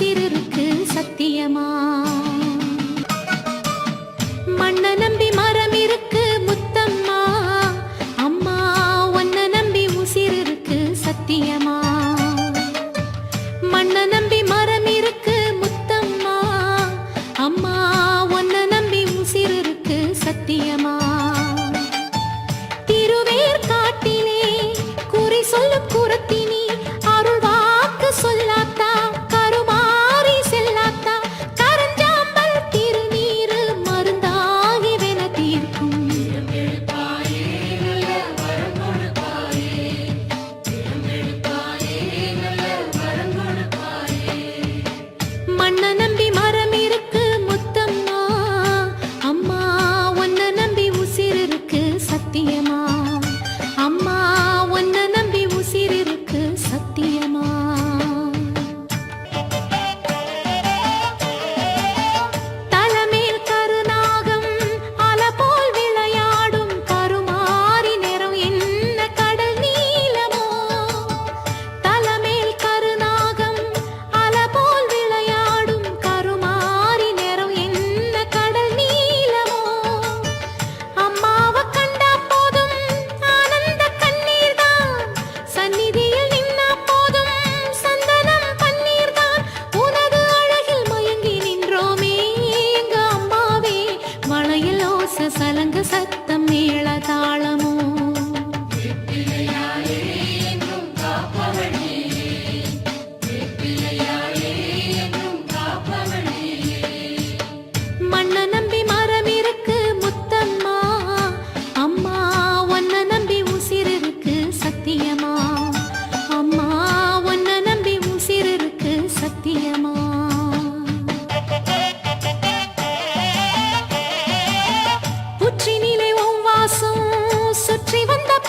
உசிருக்கு சத்தியமா?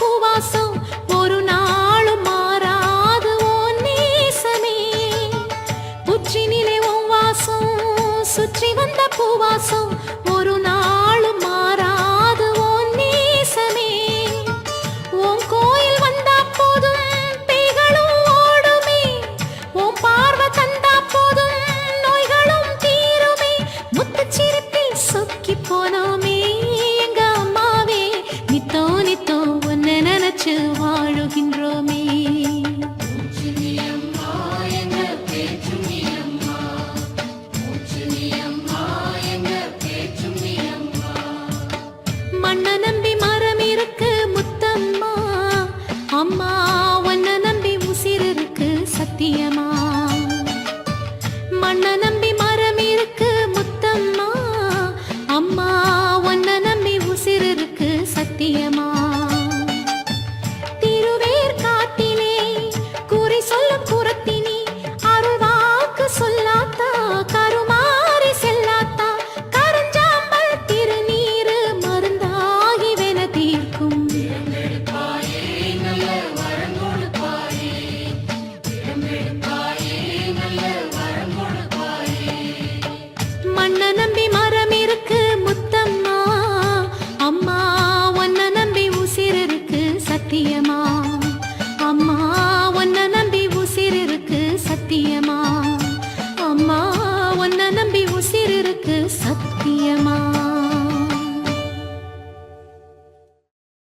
பூவாசம் ஒரு நாளும் மாறாது நேசமே. புற்றினிலே உன் வாசம் சுற்றி வந்த பூவாசம் கண்ணன உன்னை நம்பி உசிர் இருக்கு சத்தியமா?